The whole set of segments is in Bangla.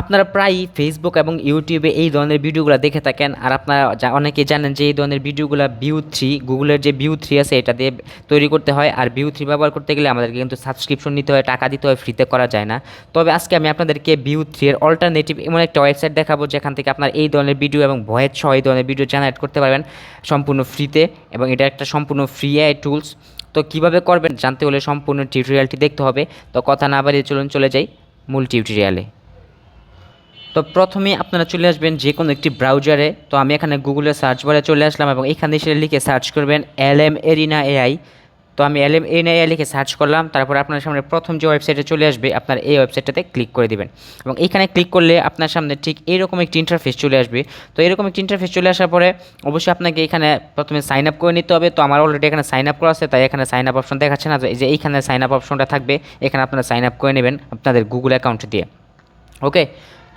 আপনারা প্রায়ই ফেসবুক এবং ইউটিউবে এই ধরনের ভিডিওগুলো দেখে থাকেন। আর আপনারা অনেকে জানেন যে এই ধরনের ভিডিওগুলো ভিউ থ্রি গুগলের যে ভিউ থ্রি আছে, এটা দিয়ে তৈরি করতে হয়। আর ভিউ থ্রি ব্যবহার করতে গেলে আমাদেরকে কিন্তু সাবস্ক্রিপশন নিতে হয়, টাকা দিতে হয় ফ্রিতে করা যায় না। তবে আজকে আমি আপনাদেরকে ভিউ থ্রি এর অল্টারনেটিভ এমন একটা ওয়েবসাইট দেখাবো, যেখান থেকে আপনার এই ধরনের ভিডিও এবং ভয়েস সহ এই ধরনের ভিডিও জেনারেট করতে পারবেন সম্পূর্ণ ফ্রিতে এবং এটা একটা সম্পূর্ণ ফ্রি আই টুলস তো কীভাবে করবেন জানতে হলে সম্পূর্ণ টিউটোরিয়ালটি দেখতে হবে। তো কথা না বাড়িয়ে চলুন, চলে যাই মূল টিউটোরিয়ালে তো প্রথমে আপনারা চলে আসবেন যে কোনো একটি ব্রাউজারে তো আমি এখানে গুগলে সার্চ বারে চলে আসলাম এবং এখানে এসে লিখে সার্চ করবেন এল এম এরিনা এআই তো আমি এল এম এরিনা এআই লিখে সার্চ করলাম, তারপর আপনার সামনে প্রথম যে ওয়েবসাইটে চলে আসবে, আপনার এই ওয়েবসাইটটাতে ক্লিক করে দিবেন। এবং এখানে ক্লিক করলে আপনার সামনে ঠিক এরকম একটি ইন্টারফেস চলে আসবে। তো এরকম একটি ইন্টারফেস চলে আসার পরে অবশ্যই আপনাকে এখানে প্রথমে সাইন আপ করে নিতে হবে। তো আমার অলরেডি এখানে সাইন আপ করা আছে, তাই এখানে সাইন আপ অপশন দেখাচ্ছে না। তো এই যে এইখানে সাইন আপ অপশনটা থাকবে, এখানে আপনারা সাইন আপ করে নেবেন আপনাদের গুগল অ্যাকাউন্ট দিয়ে। ওকে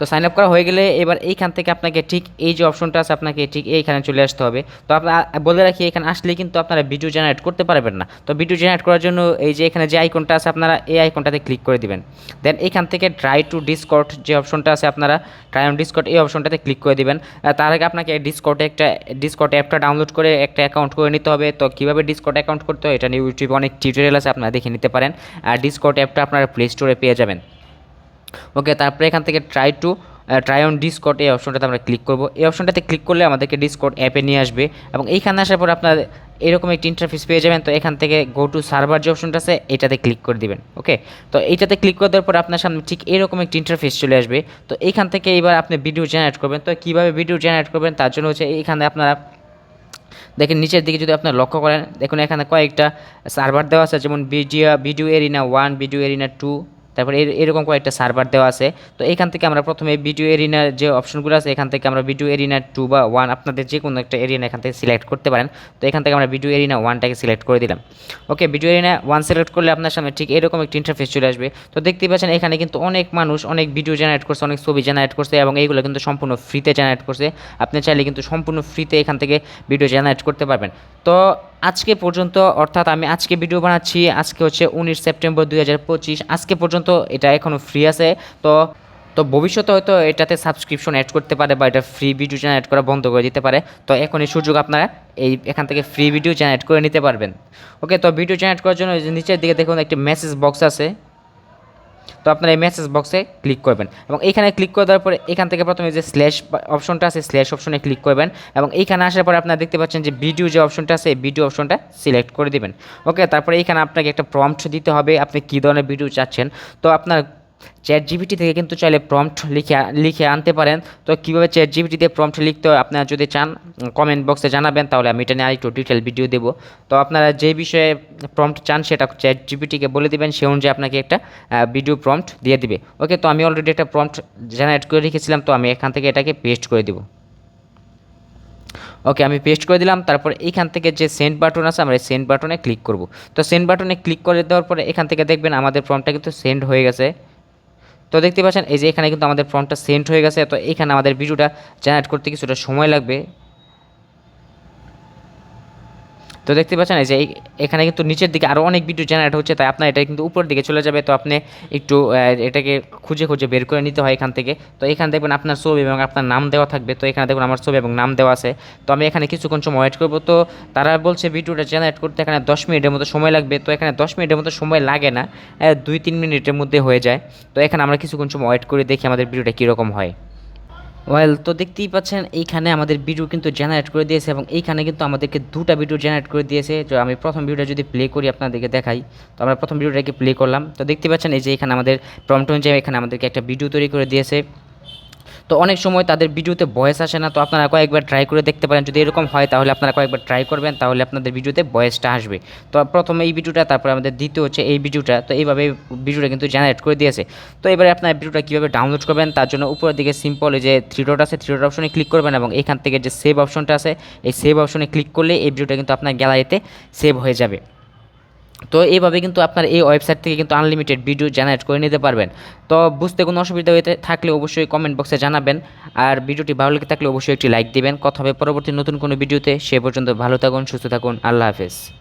তো সাইন আপ করা হয়ে গেলে এবার এইখান থেকে আপনাকে ঠিক এই যে অপশনটা আছে, আপনাকে ঠিক এইখানে চলে আসতে হবে। তো আপনার বলে রাখি, এখানে আসলে কিন্তু আপনারা ভিডিও জেনারেট করতে পারবেন না। তো ভিডিও জেনারেট করার জন্য এই যে এখানে যে আইকনটা আছে, আপনারা এই আইকনটাতে ক্লিক করে দিবেন। দেন এইখান থেকে ট্রাই টু ডিসকট যে অপশনটা আছে, আপনারা ট্রাই অন ডিসকট এই অপশনটাতে ক্লিক করে দিবেন। তার আগে আপনাকে ডিসকটে একটা ডিসকট অ্যাপটা ডাউনলোড করে একটা অ্যাকাউন্ট করে নিতে হবে। তো কীভাবে ডিসকট অ্যাকাউন্ট করতে হয়, এটা নিয়ে ইউটিউবে অনেক টিউটোরিয়াল আছে, আপনারা দেখে নিতে পারেন। আর ডিসকট অ্যাপটা আপনারা প্লে স্টোরে পেয়ে যাবেন। ওকে তারপরে এখান থেকে ট্রাই টু ট্রাই অন ডিসকট এই অপশনটাতে আমরা ক্লিক করব। এই অপশনটাতে ক্লিক করলে আমাদেরকে ডিসকট অ্যাপে নিয়ে আসবে এবং এইখানে আসার পর আপনার এরকম একটি ইন্টারফেস পেয়ে যাবেন। তো এখান থেকে গো টু সার্ভার যে অপশনটা আছে, এটাতে ক্লিক করে দিবেন। ওকে তো এইটাতে ক্লিক করে দেওয়ার পর আপনার সামনে ঠিক এরকম একটি ইন্টারফেস চলে আসবে। তো এইখান থেকে এবার আপনি ভিডিও জেনারেট করবেন। তো কীভাবে ভিডিও জেনারেট করবেন, তার জন্য হচ্ছে এইখানে আপনারা দেখেন, নিচের দিকে যদি আপনারা লক্ষ্য করেন, দেখুন এখানে কয়েকটা সার্ভার দেওয়া আছে। যেমন video video arena one video arena two তারপরে এর- এরকম কয়েকটা সার্ভার দেওয়া আছে। তো এখান থেকে আমরা প্রথমে ভিডিও এরিনার যে অপশনগুলো আছে, এখান থেকে আমরা ভিডিও এরিনা টু বা ওয়ান আপনাদের যে কোনো একটা এরিনা এখান থেকে সিলেক্ট করতে পারেন। তো এখান থেকে আমরা ভিডিও এরিনা ওয়ানটাকে সিলেক্ট করে দিলাম। Okay video arena one select করলে আপনার সামনে ঠিক এরকম একটি ইন্টারফেস চলে আসবে। তো দেখতেই পাচ্ছেন, এখানে কিন্তু অনেক মানুষ, অনেক ভিডিও জেনারেট করছে, অনেক ছবি জেনারেট করছে এবং এইগুলো কিন্তু সম্পূর্ণ ফ্রিতে জেনারেট করছে। আপনি চাইলে কিন্তু সম্পূর্ণ ফ্রিতে এখান থেকে ভিডিও জেনারেট করতে পারবেন। তো আজকে পর্যন্ত, অর্থাৎ আমি আজকে ভিডিও বানাচ্ছি, আজকে হচ্ছে উনিশ সেপ্টেম্বর দুই হাজার পঁচিশ, আজকে পর্যন্ত এটা এখনও ফ্রি আছে। তো তো ভবিষ্যতে হয়তো এটাতে সাবস্ক্রিপশন অ্যাড করতে পারে বা এটা ফ্রি ভিডিও জেনারেট করা বন্ধ করে দিতে পারে। তো এখন এই সুযোগ আপনারা এই, এখান থেকে ফ্রি ভিডিও জেনারেট করে নিতে পারবেন। ওকে তো ভিডিও জেনারেট করার জন্য নিচের দিকে দেখুন, একটি মেসেজ বক্স আছে। তো আপনারা এই মেসেজ বক্সে ক্লিক করবেন এবং এখানে ক্লিক করে দেওয়ার পরে এখান থেকে প্রথমে যে স্ল্যাশ অপশনটা আছে স্ল্যাশ অপশনে ক্লিক করবেন এবং এইখানে আসার পরে আপনারা দেখতে পাচ্ছেন যে ভিডিও যে অপশনটা আছে ভিডিও অপশনটা সিলেক্ট করে দেবেন। ওকে তারপরে এইখানে আপনাকে একটা প্রম্পট দিতে হবে, আপনি কী ধরনের ভিডিও চাচ্ছেন? তো আপনার চ্যাট জিবিটি থেকে কিন্তু চাইলে প্রম্পট লিখে লিখে আনতে পারেন। তো কীভাবে চ্যাট জিবিটিতে প্রম্পট লিখতে হয়, আপনারা যদি চান কমেন্ট বক্সে জানাবেন, তাহলে আমি এটা নিয়ে আরেকটু ডিটেল ভিডিও দেবো। তো আপনারা যে বিষয়ে প্রম্পট চান, সেটা চ্যাট জিবিটিকে বলে দিবেন, সে অনুযায়ী আপনাকে একটা ভিডিও প্রম্পট দিয়ে দিবে। ওকে তো আমি অলরেডি একটা প্রম্পট জেনারেট করে রেখেছিলাম, তো আমি এখান থেকে এটাকে পেস্ট করে দিব। ওকে আমি পেস্ট করে দিলাম, তারপর এইখান থেকে যে সেন্ড বাটন আছে, আমরা সেন্ড বাটনে ক্লিক করব। তো সেন্ড বাটনে ক্লিক করে দেওয়ার পরে এখান থেকে দেখবেন আমাদের ফর্মটা কিন্তু সেন্ড হয়ে গেছে। তো দেখতে পাচ্ছেন, এই যে এখানে কিন্তু আমাদের ফর্মটা সেন্ড হয়ে গেছে, তো এখানে আমাদের ভিডিওটা জেনারেট করতে কিছুটা সময় লাগবে। তো দেখতে পাচ্ছেন এই যে এখানে কিন্তু নিচের দিকে আরও অনেক ভিডিও জেনারেট হচ্ছে, তাই আপনার এটা কিন্তু উপরের দিকে চলে যাবে। তো আপনি একটু এটাকে খুঁজে খুঁজে বের করে নিতে হয় এখান থেকে। তো এখানে দেখবেন আপনার ছবি এবং আপনার নাম দেওয়া থাকবে। তো এখানে দেখুন আমার ছবি এবং নাম দেওয়া আছে। তো আমি এখানে কিছুক্ষণ সময় ওয়েট করব। তো তারা বলছে ভিডিওটা জেনারেট করতে এখানে দশ মিনিটের মতো সময় লাগবে। তো এখানে দশ মিনিটের মতো সময় লাগে না দুই তিন মিনিটের মধ্যে হয়ে যায়। তো এখানে আমরা কিছুক্ষণ সময় ওয়েট করে দেখি আমাদের ভিডিওটা কীরকম হয়। ওয়েল তো দেখতেই পাচ্ছেন, এইখানে আমাদের ভিডিও কিন্তু জেনারেট করে দিয়েছে এবং এইখানে কিন্তু আমাদেরকে দুটা ভিডিও জেনারেট করে দিয়েছে। তো আমি প্রথম ভিডিওটা যদি প্লে করি আপনাদেরকে দেখাই। তো আমরা প্রথম ভিডিওটাকে প্লে করলাম। তো দেখতে পাচ্ছেন, এই যে এখানে আমাদের প্রম্পট অনুযায়ী এখানে আমাদেরকে একটা ভিডিও তৈরি করে দিয়েছে। তো অনেক সময় তাদের ভিডিওতে ভয়েস আসে না, তো আপনারা কয়েকবার ট্রাই করে দেখতে পারেন। যদি এরকম হয়, তাহলে আপনারা কয়েকবার ট্রাই করবেন, তাহলে আপনাদের ভিডিওতে ভয়েসটা আসবে। তো প্রথমে এই ভিডিওটা, তারপর আমাদের দ্বিতীয় হচ্ছে এই ভিডিওটা। তো এইভাবে ভিডিওটা কিন্তু জেনারেট করে দিয়েছে। তো এবারে আপনার ভিডিওটা কীভাবে ডাউনলোড করবেন, তার জন্য উপরের দিকে সিম্পল যে থ্রি ডট আছে থ্রি ডট অপশনে ক্লিক করবেন এবং এখান থেকে যে সেভ অপশনটা আছে, এই সেভ অপশনে ক্লিক করলে এই ভিডিওটা কিন্তু আপনার গ্যালারিতে সেভ হয়ে যাবে। তো এইভাবে কিন্তু আপনার এই ওয়েবসাইট থেকে কিন্তু আনলিমিটেড ভিডিও জেনারেট করে নিতে পারবেন। তো বুঝতে কোনো অসুবিধা হয়ে থাকলে অবশ্যই কমেন্ট বক্সে জানাবেন। আর ভিডিওটি ভালো লেগে থাকলে অবশ্যই একটি লাইক দিবেন। কথা হবে পরবর্তী নতুন কোনো ভিডিওতে সে পর্যন্ত ভালো থাকুন, সুস্থ থাকুন। আল্লাহ হাফেজ।